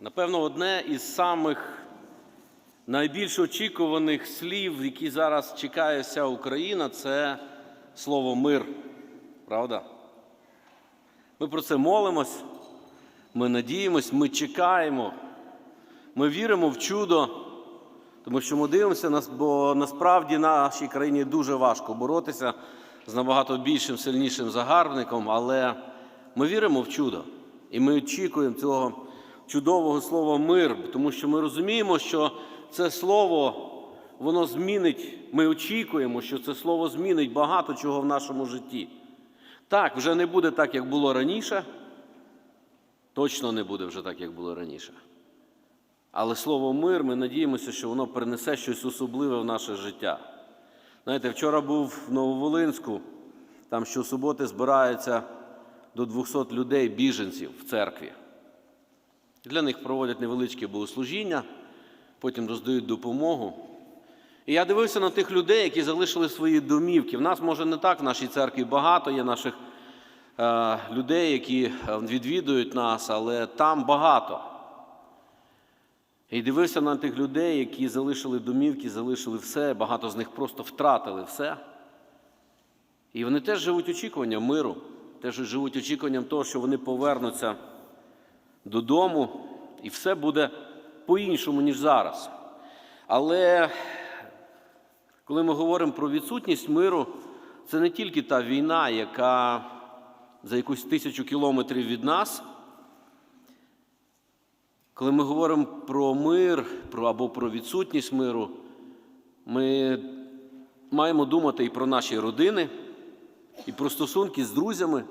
Напевно, одне із самих найбільш очікуваних слів, які зараз чекає вся Україна, це слово мир. Правда? Ми про це молимось, ми надіємось, ми чекаємо, ми віримо в чудо, тому що ми дивимося, бо насправді нашій країні дуже важко боротися з набагато більшим, сильнішим загарбником, але ми віримо в чудо. І ми очікуємо цього чудового слова мир, тому що ми розуміємо, що це слово воно змінить. Ми очікуємо, що це слово змінить багато чого в нашому житті. Так, вже не буде так, як було раніше. Точно не буде вже так, як було раніше. Але слово мир, ми надіємося, що воно принесе щось особливе в наше життя. Знаєте, вчора був в Нововолинську, там щосуботи збирається до 200 людей, біженців в церкві. Для них проводять невеличке богослужіння, потім роздають допомогу. І я дивився на тих людей, які залишили свої домівки. В нас, може, не так в нашій церкві багато є наших е, людей, які е, відвідують нас, але там багато. І дивився на тих людей, які залишили домівки, залишили все, багато з них просто втратили все. І вони теж живуть очікуванням миру, теж живуть очікуванням того, що вони повернуться додому, і все буде по-іншому, ніж зараз. Але коли ми говоримо про відсутність миру, це не тільки та війна, яка за якусь тисячу кілометрів від нас. Коли ми говоримо про мир про, або про відсутність миру, ми маємо думати і про наші родини, і про стосунки з друзями,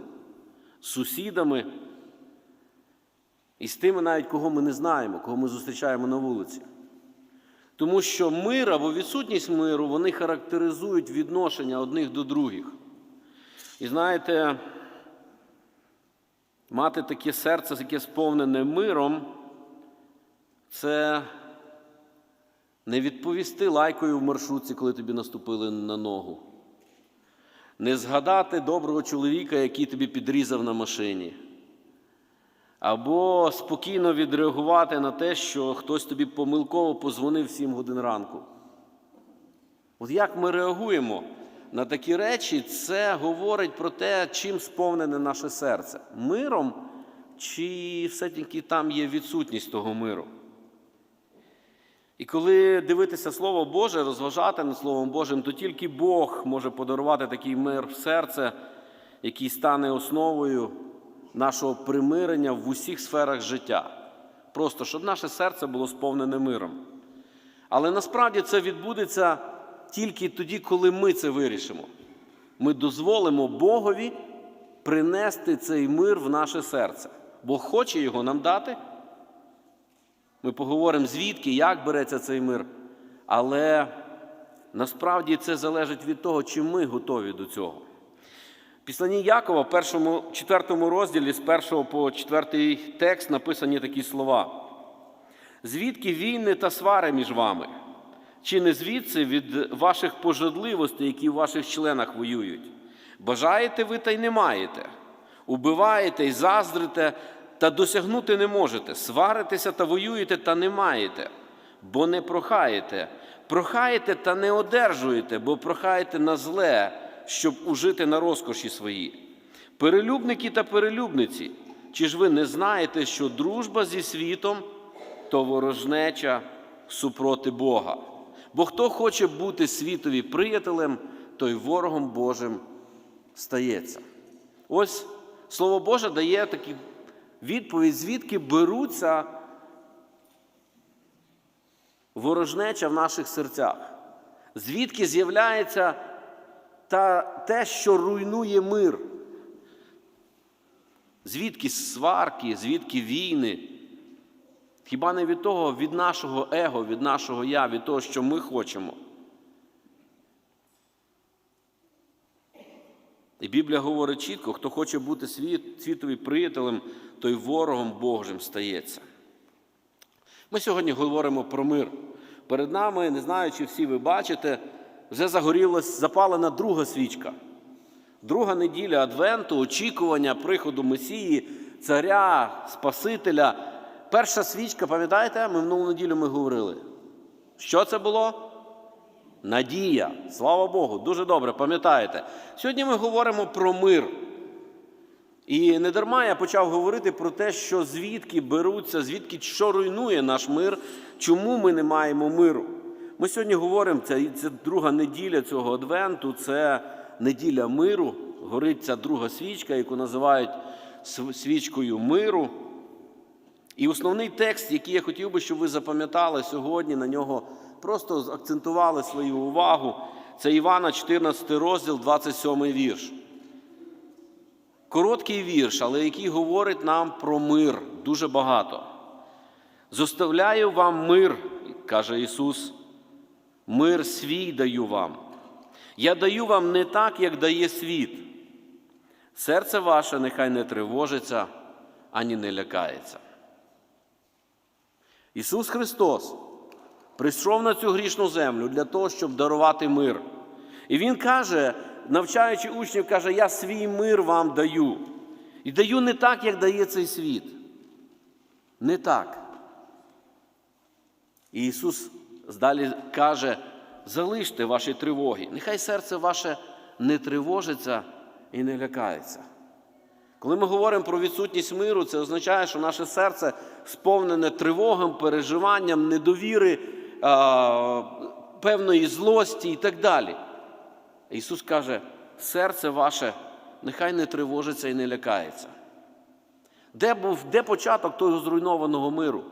з сусідами, і з тими, навіть кого ми не знаємо, кого ми зустрічаємо на вулиці. Тому що мир або відсутність миру вони характеризують відношення одних до других. І знаєте, мати таке серце, яке сповнене миром, це не відповісти лайкою в маршрутці, коли тобі наступили на ногу. Не згадати доброго чоловіка, який тобі підрізав на машині. Або спокійно відреагувати на те, що хтось тобі помилково позвонив в 7 годин ранку. От як ми реагуємо на такі речі, це говорить про те, чим сповнене наше серце. Миром, чи все-таки там є відсутність того миру. І коли дивитися Слово Боже, розважати над Словом Божим, то тільки Бог може подарувати такий мир в серце, який стане основою нашого примирення в усіх сферах життя. Просто щоб наше серце було сповнене миром. Але насправді це відбудеться тільки тоді, коли ми це вирішимо. Ми дозволимо Богові принести цей мир в наше серце. Бог хоче його нам дати. Ми поговоримо, звідки, як береться цей мир. Але насправді це залежить від того, чи ми готові до цього. В Післанні Якова, в першому, четвертому розділі, з першого по четвертий текст написані такі слова. Звідки війни та свари між вами? Чи не звідси від ваших пожадливостей, які в ваших членах воюють? Бажаєте ви та й не маєте, убиваєте й заздрите, та досягнути не можете, сваритеся та воюєте, та не маєте, бо не прохаєте, прохаєте та не одержуєте, бо прохаєте на зле, щоб ужити на розкоші свої. Перелюбники та перелюбниці, чи ж ви не знаєте, що дружба зі світом то ворожнеча супроти Бога? Бо хто хоче бути світові приятелем, той ворогом Божим стається. Ось Слово Боже дає такі відповідь, звідки беруться ворожнеча в наших серцях, звідки з'являється та, те, що руйнує мир. Звідки сварки, звідки війни? Хіба не від того, від нашого его, від нашого я, від того, що ми хочемо. І Біблія говорить чітко, хто хоче бути світ, світові приятелем, той ворогом Божим стається. Ми сьогодні говоримо про мир. Перед нами, не знаю, чи всі ви бачите, вже загорілась запалена друга свічка. Друга неділя Адвенту, очікування приходу Месії, царя, Спасителя. перша свічка, пам'ятаєте, ми минулу неділю ми говорили. Що це було? Надія. Слава Богу, дуже добре, пам'ятаєте. Сьогодні ми говоримо про мир. І не дарма я почав говорити про те, що звідки беруться, звідки що руйнує наш мир, чому ми не маємо миру. Ми сьогодні говоримо, це, це друга неділя цього адвенту, це неділя миру. Горить ця друга свічка, яку називають свічкою миру. І основний текст, який я хотів би, щоб ви запам'ятали сьогодні, на нього просто акцентували свою увагу, це Івана, 14 розділ, 27 вірш. Короткий вірш, але який говорить нам про мир дуже багато. Зоставляю вам мир, каже Ісус, мир свій даю вам. Я даю вам не так, як дає світ. Серце ваше нехай не тривожиться, ані не лякається. Ісус Христос прийшов на цю грішну землю для того, щоб дарувати мир. І Він каже, навчаючи учнів, каже, я свій мир вам даю. І даю не так, як дає цей світ. Не так. І Ісус далі каже: залиште ваші тривоги. Нехай серце ваше не тривожиться і не лякається. Коли ми говоримо про відсутність миру, це означає, що наше серце сповнене тривогам, переживанням, недовіри, певної злості і так далі. Ісус каже, серце ваше нехай не тривожиться і не лякається. Де був де початок того зруйнованого миру?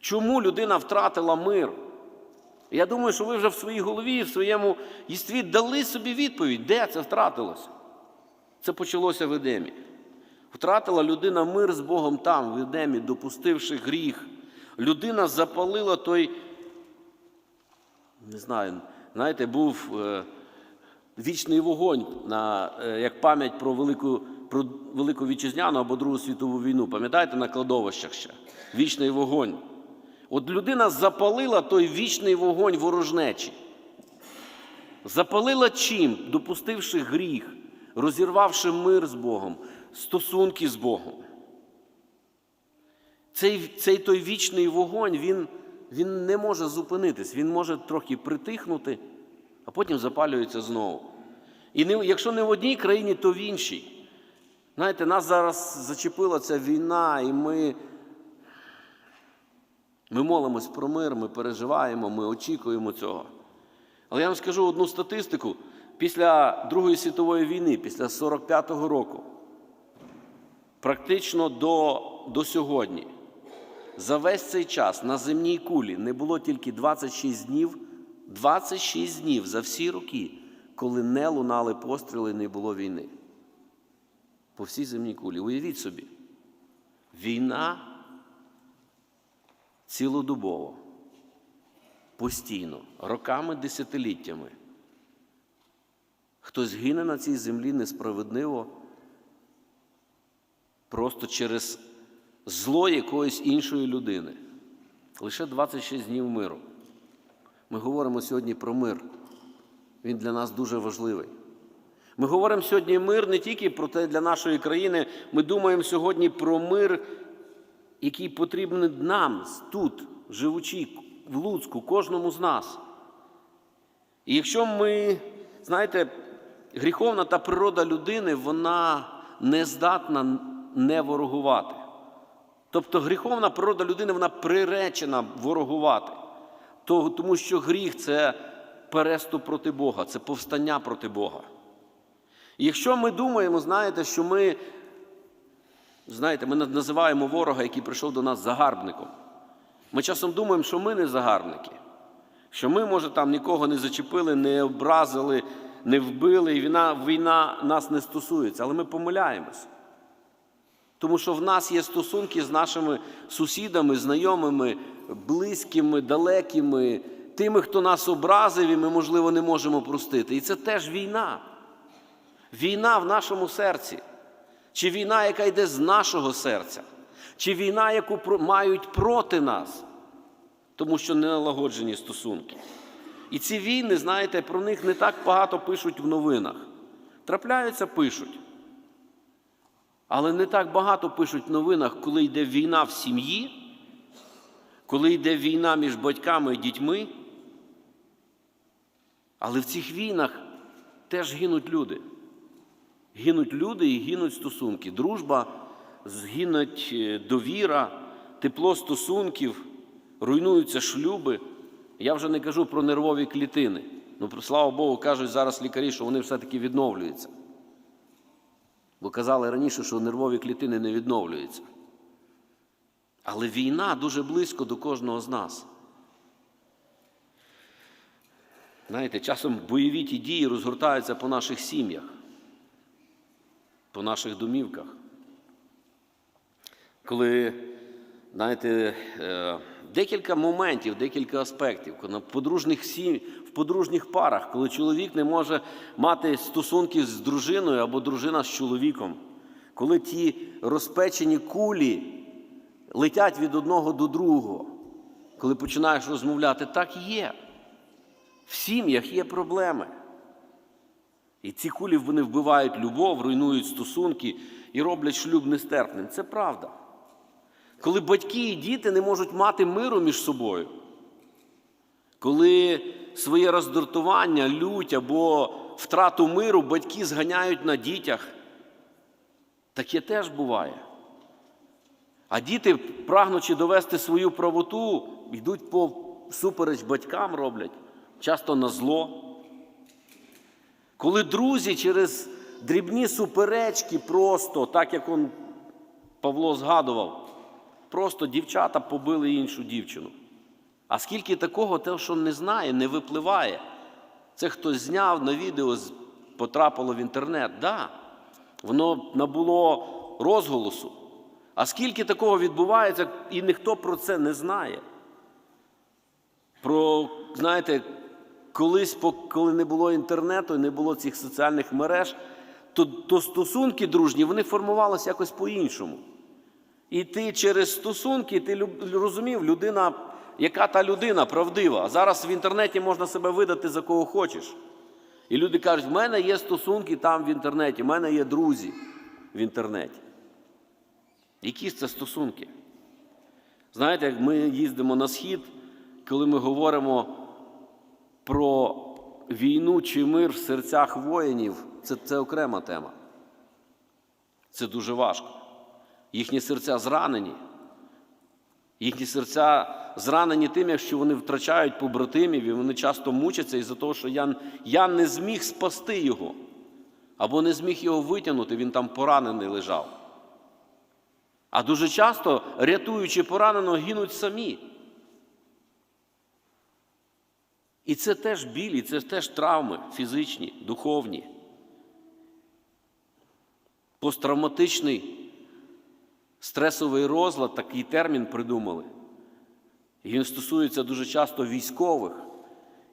Чому людина втратила мир? Я думаю, що ви вже в своїй голові, в своєму єстві дали собі відповідь, де це втратилося. Це почалося в Едемі. Втратила людина мир з Богом там, в Едемі, допустивши гріх. Людина запалила той, не знаю, знаєте, був е, вічний вогонь, на, е, як пам'ять про велику, про Велику Вітчизняну або Другу світову війну. Пам'ятаєте, на кладовищах ще? Вічний вогонь. От людина запалила той вічний вогонь ворожнечі. Запалила чим, допустивши гріх, розірвавши мир з Богом, стосунки з Богом. Цей, цей той вічний вогонь, він, він не може зупинитись, він може трохи притихнути, а потім запалюється знову. І не, якщо не в одній країні, то в іншій. Знаєте, нас зараз зачепила ця війна, і ми, ми молимось про мир, ми переживаємо, ми очікуємо цього. Але я вам скажу одну статистику. Після Другої світової війни, після 45-го року, практично до, до сьогодні, за весь цей час на земній кулі не було тільки 26 днів, 26 днів за всі роки, коли не лунали постріли, не було війни. По всій земній кулі. Уявіть собі, війна цілодобово, постійно, роками, десятиліттями. Хтось гине на цій землі несправедливо, просто через зло якоїсь іншої людини. Лише 26 днів миру. Ми говоримо сьогодні про мир. Він для нас дуже важливий. Ми говоримо сьогодні мир не тільки про те для нашої країни, ми думаємо сьогодні про мир, який потрібен нам тут, живучи в Луцьку, кожному з нас. І якщо ми, знаєте, гріховна та природа людини, вона не здатна не ворогувати. Тобто гріховна природа людини, вона приречена ворогувати. Тому що гріх це переступ проти Бога, це повстання проти Бога. І якщо ми думаємо, знаєте, що ми, знаєте, ми називаємо ворога, який прийшов до нас загарбником. Ми часом думаємо, що ми не загарбники, що ми, може, там нікого не зачепили, не образили, не вбили, і війна, війна нас не стосується, але ми помиляємось. Тому що в нас є стосунки з нашими сусідами, знайомими, близькими, далекими, тими, хто нас образив, і ми, можливо, не можемо простити. І це теж війна. Війна в нашому серці. Чи війна, яка йде з нашого серця, чи війна, яку мають проти нас, тому що не налагоджені стосунки. І ці війни, знаєте, про них не так багато пишуть в новинах. Трапляються, пишуть. Але не так багато пишуть в новинах, коли йде війна в сім'ї, коли йде війна між батьками і дітьми. Але в цих війнах теж гинуть люди. Гинуть люди і гинуть стосунки. Дружба, згинуть е, довіра, тепло стосунків, руйнуються шлюби. Я вже не кажу про нервові клітини. Ну, слава Богу, кажуть зараз лікарі, що вони все-таки відновлюються. Бо казали раніше, що нервові клітини не відновлюються. Але війна дуже близько до кожного з нас. Знаєте, часом бойові ті дії розгортаються по наших сім'ях, по наших домівках. Коли, знаєте, е, декілька моментів, декілька аспектів, на подружніх сім... в подружніх парах, коли чоловік не може мати стосунки з дружиною або дружина з чоловіком, коли ті розпечені кулі летять від одного до другого, коли починаєш розмовляти, так є. В сім'ях є проблеми. І ці кулі вони вбивають любов, руйнують стосунки і роблять шлюб нестерпним. Це правда. Коли батьки і діти не можуть мати миру між собою, коли своє роздратування, лють або втрату миру батьки зганяють на дітях, таке теж буває. А діти, прагнучи довести свою правоту, йдуть по супереч батькам роблять, часто на зло. Коли друзі через дрібні суперечки просто, так як он Павло згадував, просто дівчата побили іншу дівчину. А скільки такого, те, що не знає, не випливає. Це хтось зняв на відео, потрапило в інтернет. Да, воно набуло розголосу. А скільки такого відбувається, і ніхто про це не знає. Про, знаєте, колись, коли не було інтернету не було цих соціальних мереж, то, то стосунки дружні вони формувалися якось по-іншому. І ти через стосунки ти розумів, людина, яка та людина правдива. Зараз в інтернеті можна себе видати за кого хочеш. І люди кажуть, в мене є стосунки там в інтернеті, в мене є друзі в інтернеті. Які ж це стосунки? Знаєте, як ми їздимо на схід, коли ми говоримо про війну чи мир в серцях воїнів, це, це окрема тема. Це дуже важко. Їхні серця зранені. Їхні серця зранені тим, якщо вони втрачають побратимів, і вони часто мучаться із-за того, що я, я не зміг спасти його, або не зміг його витягнути, він там поранений лежав. А дуже часто, рятуючи пораненого, гинуть самі. І це теж біль, і це теж травми фізичні, духовні. Посттравматичний стресовий розлад, такий термін придумали. І він стосується дуже часто військових.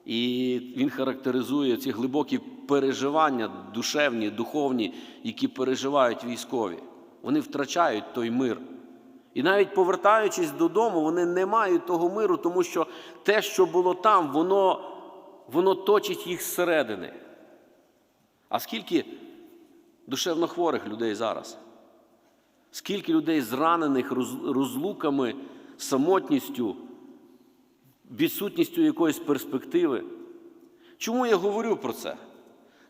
І він характеризує ці глибокі переживання, душевні, духовні, які переживають військові. Вони втрачають той мир. І навіть повертаючись додому, вони не мають того миру, тому що те, що було там, воно, воно точить їх зсередини. А скільки душевно хворих людей зараз? Скільки людей зранених розлуками, самотністю, відсутністю якоїсь перспективи? Чому я говорю про це?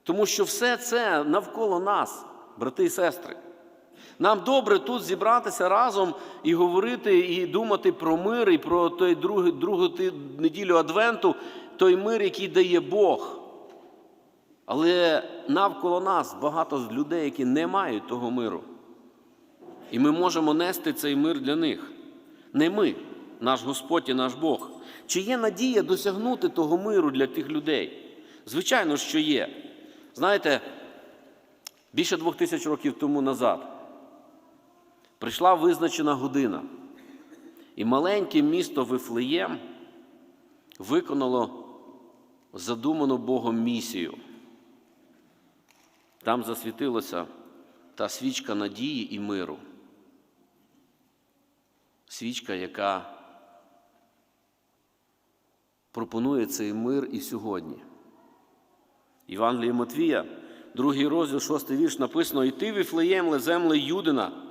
Тому що все це навколо нас, брати і сестри. Нам добре тут зібратися разом і говорити, і думати про мир, і про той другу, другу неділю Адвенту, той мир, який дає Бог. Але навколо нас багато людей, які не мають того миру. І ми можемо нести цей мир для них. Не ми, наш Господь і наш Бог. Чи є надія досягнути того миру для тих людей? Звичайно, що є. Знаєте, більше двох тисяч років тому назад прийшла визначена година, і маленьке місто Вифлеєм виконало задуману Богом місію. Там засвітилася та свічка надії і миру. Свічка, яка пропонує цей мир і сьогодні. Євангеліє Матвія, другий розділ, шостий вірш, написано: І ти, Віфлеєм, земле Юдина,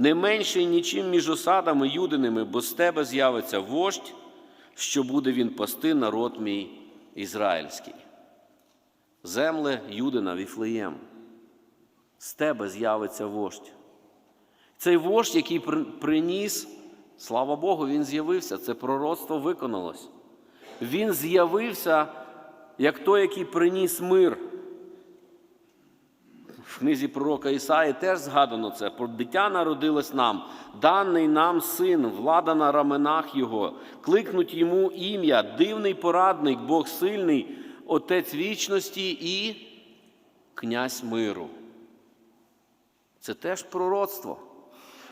не менший нічим між осадами юдиними, бо з тебе з'явиться вождь, що буде він пасти народ мій ізраїльський. Земле Юдина, Віфлеєм, з тебе з'явиться вождь. Цей вождь, який приніс, слава Богу, він з'явився, це пророцтво виконалось. Він з'явився як той, який приніс мир. В книзі пророка Ісаї теж згадано це. Про дитя народилось нам, даний нам син, влада на раменах його, кликнуть йому ім'я, дивний порадник, Бог сильний, Отець вічності і князь миру. Це теж пророцтво.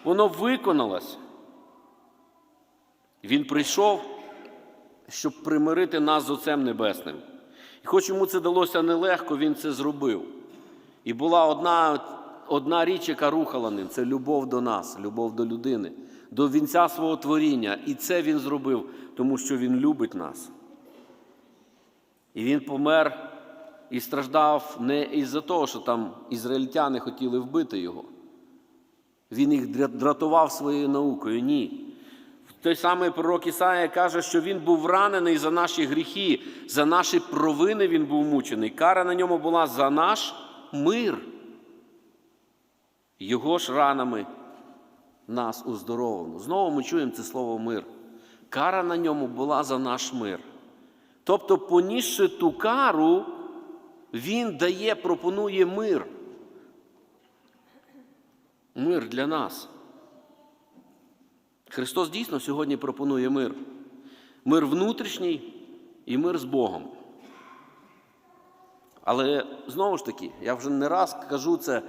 Воно виконалось. Він прийшов, щоб примирити нас з Отцем Небесним. І хоч йому це далося нелегко, він це зробив. І була одна, одна річ, яка рухала ним це любов до нас, любов до людини, до вінця свого творіння. І це він зробив, тому що він любить нас. І він помер і страждав не із-за того, що там ізраїльтяни хотіли вбити його. Він їх дратував своєю наукою. Ні. Той самий пророк Ісая каже, що він був ранений за наші гріхи, за наші провини він був мучений. Кара на ньому була за наш мир. Його ж ранами нас уздоровлено. Знову ми чуємо це слово мир. Кара на ньому була за наш мир. Тобто, понісши ту кару, він дає, пропонує мир. Мир для нас. Христос дійсно сьогодні пропонує мир. Мир внутрішній і мир з Богом. Але знову ж таки, я вже не раз кажу це,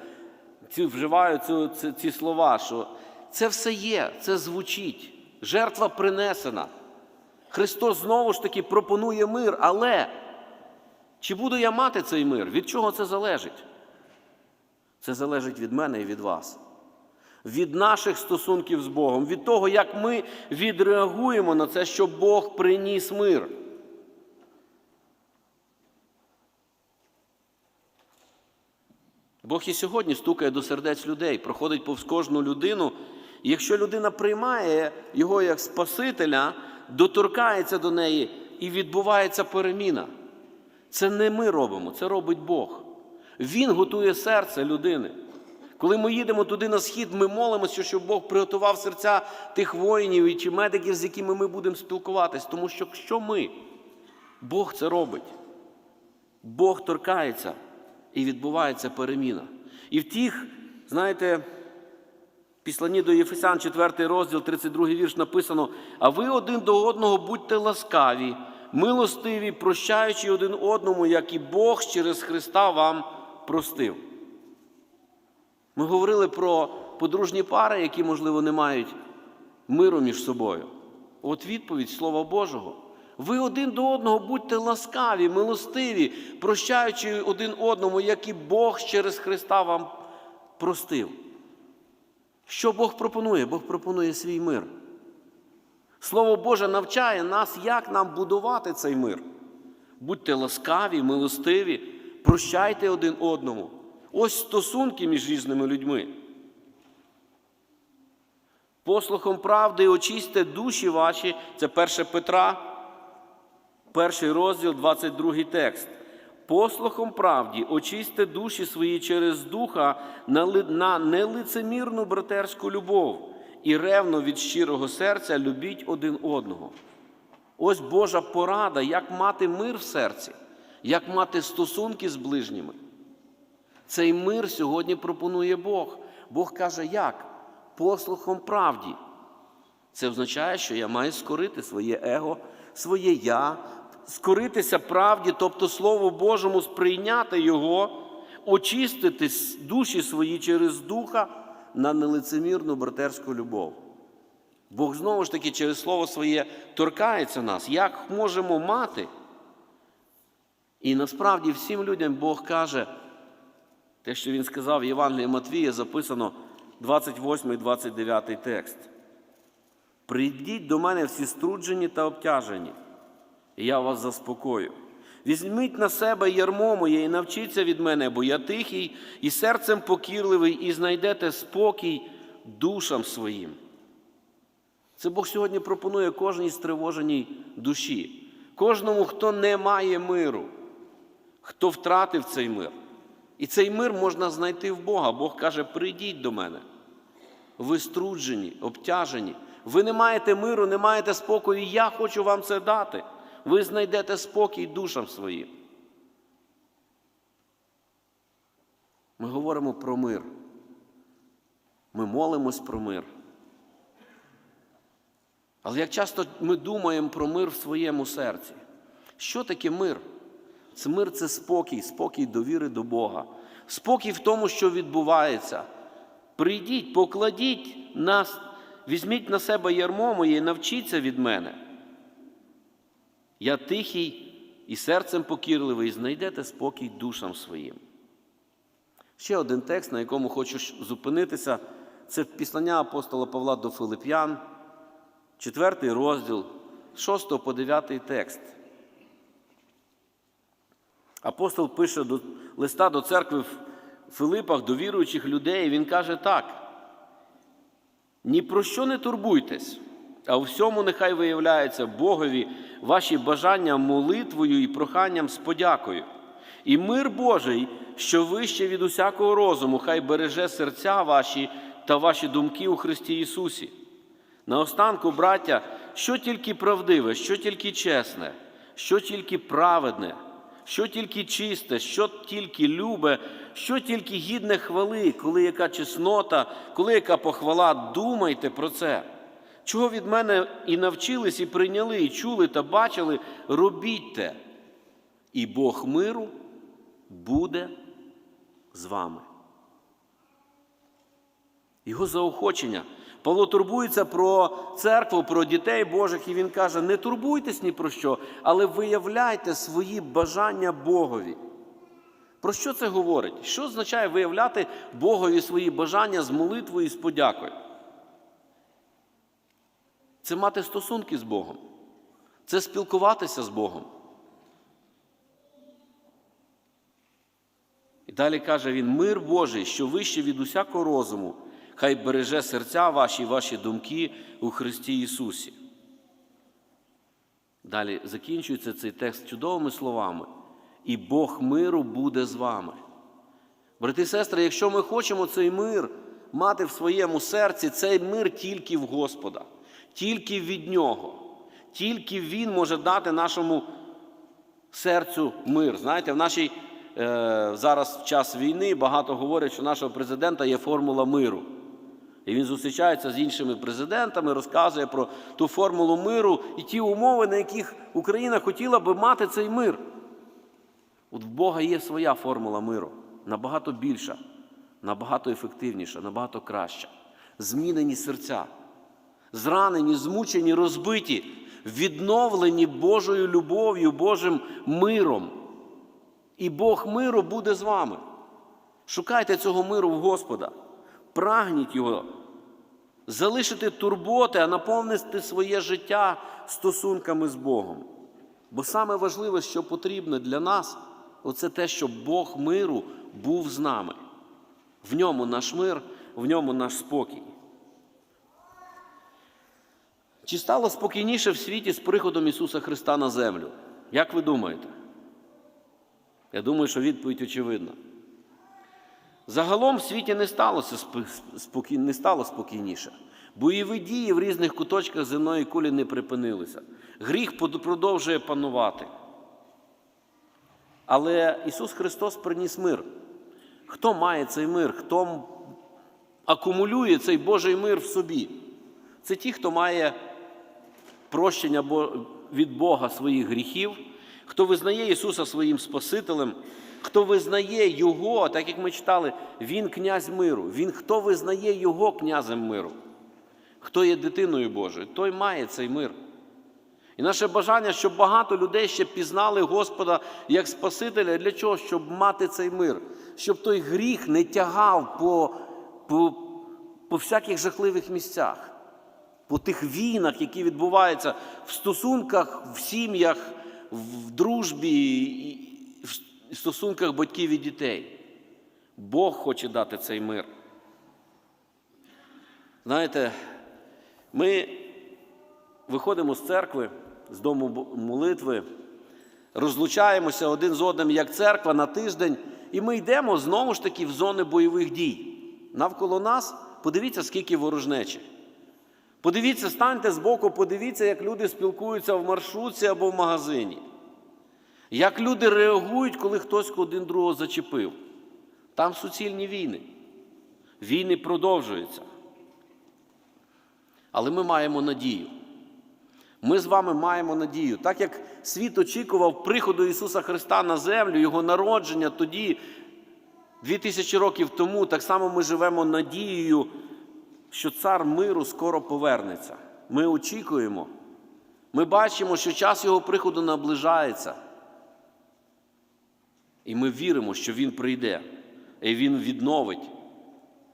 ці, вживаю цю, ці, ці слова, що це все є, це звучить. Жертва принесена. Христос знову ж таки пропонує мир, але чи буду я мати цей мир? Від чого це залежить? Це залежить від мене і від вас. Від наших стосунків з Богом, від того, як ми відреагуємо на це, що Бог приніс мир. Бог і сьогодні стукає до сердець людей, проходить повз кожну людину. І якщо людина приймає його як Спасителя, доторкається до неї і відбувається переміна. Це не ми робимо, це робить Бог. Він готує серце людини. Коли ми їдемо туди на схід, ми молимося, щоб Бог приготував серця тих воїнів і чи медиків, з якими ми будемо спілкуватись. Тому що що ми? Бог це робить. Бог торкається і відбувається переміна. І в тих, знаєте, післані до Єфесян, 4 розділ, 32 вірш написано: А ви один до одного будьте ласкаві, милостиві, прощаючи один одному, як і Бог через Христа вам простив. Ми говорили про подружні пари, які, можливо, не мають миру між собою. От відповідь Слова Божого. Ви один до одного будьте ласкаві, милостиві, прощаючи один одному, як і Бог через Христа вам простив. Що Бог пропонує? Бог пропонує свій мир. Слово Боже навчає нас, як нам будувати цей мир. Будьте ласкаві, милостиві, прощайте один одному. Ось стосунки між різними людьми. Послухом правди очисьте душі ваші. Це 1 Петра, перший розділ, 22 текст. Послухом правді очисьте душі свої через духа на нелицемірну братерську любов і ревно від щирого серця любіть один одного. Ось Божа порада, як мати мир в серці, як мати стосунки з ближніми. Цей мир сьогодні пропонує Бог. Бог каже, як? Послухом правді. Це означає, що я маю скорити своє его, своє я, скоритися правді, тобто Слову Божому, сприйняти Його, очистити душі свої через духа на нелицемірну братерську любов. Бог знову ж таки через Слово своє торкається нас. Як можемо мати? І насправді всім людям Бог каже, те, що він сказав в Євангелії Матвія, записано 28 і 29 текст. Прийдіть до мене всі струджені та обтяжені, і я вас заспокою. Візьміть на себе ярмо моє і навчіться від мене, бо я тихий і серцем покірливий, і знайдете спокій душам своїм. Це Бог сьогодні пропонує кожній стривоженій душі, кожному, хто не має миру, хто втратив цей мир. І цей мир можна знайти в Бога. Бог каже: прийдіть до мене. Ви струджені, обтяжені. Ви не маєте миру, не маєте спокою. і Я хочу вам це дати. Ви знайдете спокій душам своїм. Ми говоримо про мир. Ми молимось про мир. Але як часто ми думаємо про мир в своєму серці? Що таке мир? Це мир це спокій, спокій довіри до Бога, спокій в тому, що відбувається. Прийдіть, покладіть нас, візьміть на себе ярмо моє і навчіться від мене. Я тихий і серцем покірливий, знайдете спокій душам своїм. Ще один текст, на якому хочу зупинитися, це післання апостола Павла до Филип'ян, 4 розділ, 6 по 9 текст. Апостол пише до, листа до церкви в Филипах, до віруючих людей, і він каже так: ні про що не турбуйтесь, а у всьому нехай виявляється Богові ваші бажання молитвою і проханням з подякою. І мир Божий, що вище від усякого розуму, хай береже серця ваші та ваші думки у Христі Ісусі. Наостанку, браття, що тільки правдиве, що тільки чесне, що тільки праведне, що тільки чисте, що тільки любе, що тільки гідне хвали, коли яка чеснота, коли яка похвала, думайте про це. Чого від мене і навчились, і прийняли, і чули та бачили, робіть те. І Бог миру буде з вами. Його заохочення. Павло турбується про церкву, про дітей Божих, і він каже: не турбуйтесь ні про що, але виявляйте свої бажання Богові. Про що це говорить? Що означає виявляти Богові свої бажання з молитвою і з подякою? Це мати стосунки з Богом, це спілкуватися з Богом. І далі каже він: мир Божий, що вище від усякого розуму, хай береже серця ваші і ваші думки у Христі Ісусі. Далі закінчується цей текст чудовими словами. І Бог миру буде з вами. Брати і сестри, якщо ми хочемо цей мир мати в своєму серці, цей мир тільки в Господа, тільки від Нього, тільки Він може дати нашому серцю мир. Знаєте, в нашій е, зараз в час війни багато говорять, що нашого президента є формула миру. І він зустрічається з іншими президентами, розказує про ту формулу миру і ті умови, на яких Україна хотіла би мати цей мир. От в Бога є своя формула миру, набагато більша, набагато ефективніша, набагато краща. Змінені серця, зранені, змучені, розбиті, відновлені Божою любов'ю, Божим миром. І Бог миру буде з вами. Шукайте цього миру в Господа, прагніть його, залишити турботи, а наповнити своє життя стосунками з Богом. Бо саме важливе, що потрібно для нас, оце те, щоб Бог миру був з нами. В ньому наш мир, в ньому наш спокій. Чи стало спокійніше в світі з приходом Ісуса Христа на землю? Як ви думаєте? Я думаю, що відповідь очевидна. Загалом в світі не сталося спокій... не стало спокійніше. Бойові дії в різних куточках земної кулі не припинилися. Гріх продовжує панувати. Але Ісус Христос приніс мир. Хто має цей мир? Хто акумулює цей Божий мир в собі? Це ті, хто має прощення від Бога своїх гріхів, хто визнає Ісуса своїм Спасителем, хто визнає Його, так як ми читали, Він князь миру. Він хто визнає Його князем миру. Хто є дитиною Божою, той має цей мир. І наше бажання, щоб багато людей ще пізнали Господа як Спасителя, для чого? Щоб мати цей мир, щоб той гріх не тягав по, по, по всяких жахливих місцях, по тих війнах, які відбуваються в стосунках, в сім'ях, в дружбі в стосунках батьків і дітей. Бог хоче дати цей мир. Знаєте, ми виходимо з церкви, з дому молитви, розлучаємося один з одним як церква на тиждень, і ми йдемо знову ж таки в зони бойових дій. Навколо нас подивіться, скільки ворожнечі. Подивіться, станьте збоку, подивіться, як люди спілкуються в маршрутці або в магазині. Як люди реагують, коли хтось один другого зачепив. Там суцільні війни. Війни продовжуються. Але ми маємо надію. Ми з вами маємо надію. Так як світ очікував приходу Ісуса Христа на землю, Його народження тоді, 2000 років тому, так само ми живемо надією, що цар миру скоро повернеться. Ми очікуємо. Ми бачимо, що час Його приходу наближається. І ми віримо, що Він прийде, і Він відновить,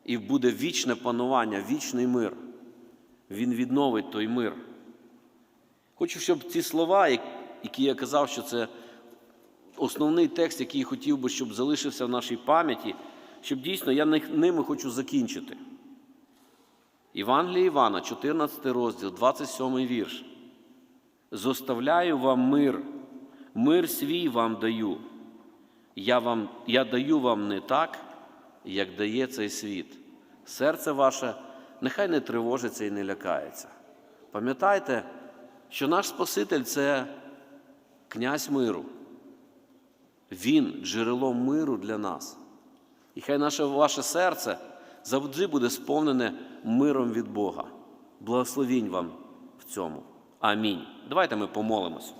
і буде вічне панування, вічний мир. Він відновить той мир. Хочу, щоб ці слова, які я казав, що це основний текст, який хотів би, щоб залишився в нашій пам'яті, щоб дійсно я ними хочу закінчити. Івангелія Івана, 14 розділ, 27 вірш. Зоставляю вам мир, мир свій вам даю. Я, вам, я даю вам не так, як дає цей світ. Серце ваше нехай не тривожиться і не лякається. Пам'ятайте, що наш Спаситель це князь миру. Він джерело миру для нас. І хай наше ваше серце завжди буде сповнене миром від Бога. Благословінь вам в цьому. Амінь. Давайте ми помолимось.